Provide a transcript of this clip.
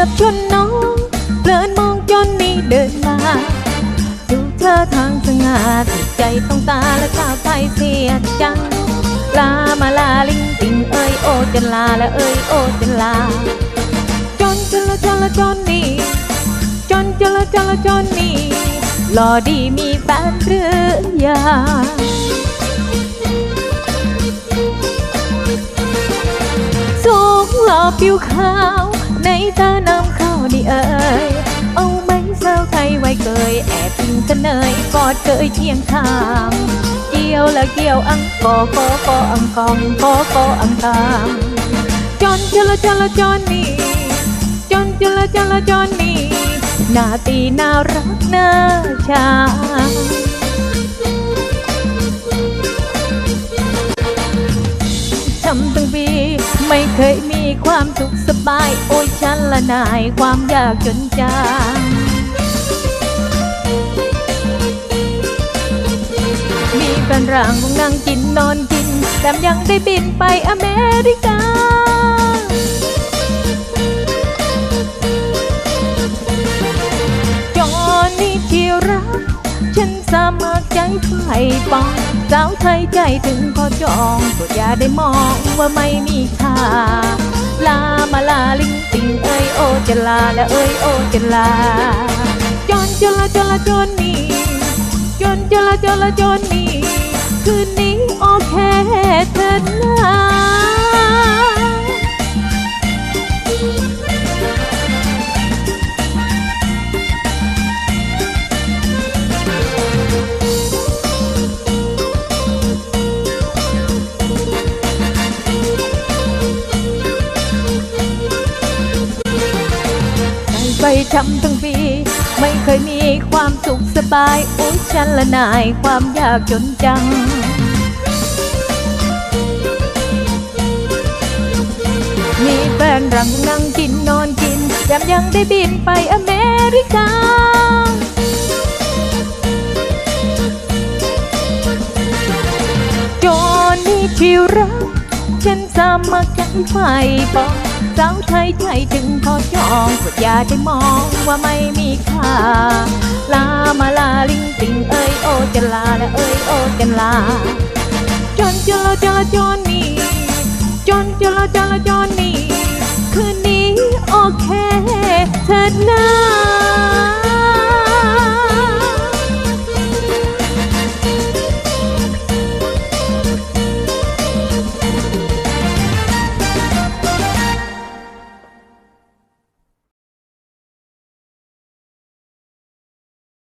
อบชนน้องเพลินมองจนนี่เดินมา ดูเธอทางสง่าถูกใจต้องตาและก้าไปเสียจัง ลามาลาลิงติงเอ้ยโอจันลาและเอ้ยโอจันลา จนจนละจนละจนนี่จนจนละจนละจนนี่หล่อดีมีแฟนหรือยังสุขหล่อผิวขาว ในตาน้ำข้าวนี่เอ่ยเอาไหมสาไทยไว้เกยแอบพิงกันเนยกอดเกยเคียงข้างเกี่ยวละเกี่ยวอังกอกอกออังกองกอกออังคางจนจละจละจนนี่จนจละจละจนนี่หน้าตีน่ารักน่าชัง ไม่เคยมีความสุขสบาย โอ้ยฉันละนายความยากจนจางมีแฟนร่างของนั่งกินนอนกินแถมยังได้บินไปอเมริกา มากใจไฟปองสาวไทยใจถึงพอจองก็อย่าได้มองว่าไม่มีค่าลามาลาลิงติงเอ้ยโอจะลาและเอ้ยโอจะลาจนจละจละจนนี่จนจละจละจนนี่คืนนี้โอเคเธอนะ ไปทำทั้งปี ไม่เคยมีความสุขสบายโอ้ยฉันละนายความยากจนจังมีแฟนรังนั่งกินนอนกินแถมยังได้บินไปอเมริกา จนนี่ที่รักฉันสามารถใจไฟปอง สาวไทยใจถึงพอจองกดอย่าได้มองว่าไม่มีค่า ลามาลาลิงติงเอ้ยโอจะลาและเอ้ยโอจะลาจนจนละจนละจนนี่จนจนละจนละจนนี่คืนนี้โอเคเธอหน้า